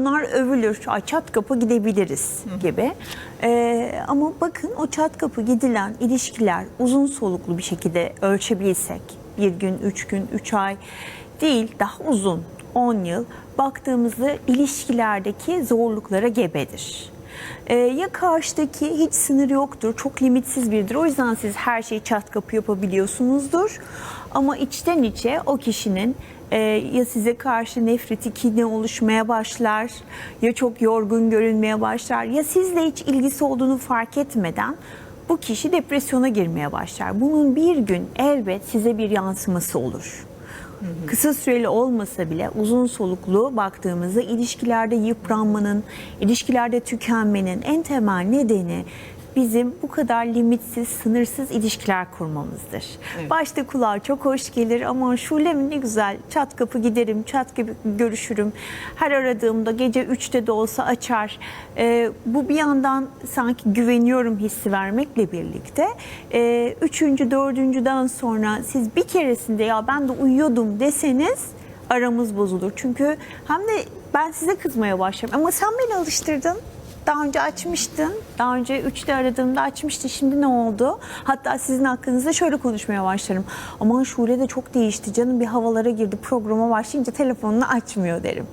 Bunlar övülür, Ay, çat kapı gidebiliriz gibi. Ee, ama bakın o çat kapı gidilen ilişkiler uzun soluklu bir şekilde ölçebilsek, bir gün, üç gün, üç ay değil daha uzun, 10 yıl baktığımızda ilişkilerdeki zorluklara gebedir. Ee, ya karşıdaki hiç sınır yoktur, çok limitsiz biridir. O yüzden siz her şeyi çat kapı yapabiliyorsunuzdur. Ama içten içe o kişinin e, ya size karşı nefreti, kini oluşmaya başlar, ya çok yorgun görünmeye başlar, ya sizle hiç ilgisi olduğunu fark etmeden bu kişi depresyona girmeye başlar. Bunun bir gün elbet size bir yansıması olur. Kısa süreli olmasa bile uzun soluklu baktığımızda ilişkilerde yıpranmanın, ilişkilerde tükenmenin en temel nedeni bizim bu kadar limitsiz, sınırsız ilişkiler kurmamızdır. Başta kulağa çok hoş gelir ama Şule mi ne güzel çat kapı giderim, çat kapı görüşürüm. Her aradığımda gece 3'te de olsa açar. Ee, bu bir yandan sanki güveniyorum hissi vermekle birlikte e, üçüncü, dördüncüden sonra siz bir keresinde ya ben de uyuyordum deseniz aramız bozulur. Çünkü hem de ben size kızmaya başlarım ama sen beni alıştırdın. Daha önce açmıştın. Daha önce üçte aradığımda açmıştı. Şimdi ne oldu? Hatta sizin hakkınızda şöyle konuşmaya başlarım. Aman Şule de çok değişti. Canım bir havalara girdi. Programa başlayınca telefonunu açmıyor derim.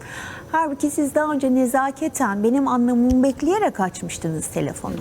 Halbuki siz daha önce nezaketen benim anlamımı bekleyerek açmıştınız telefonu.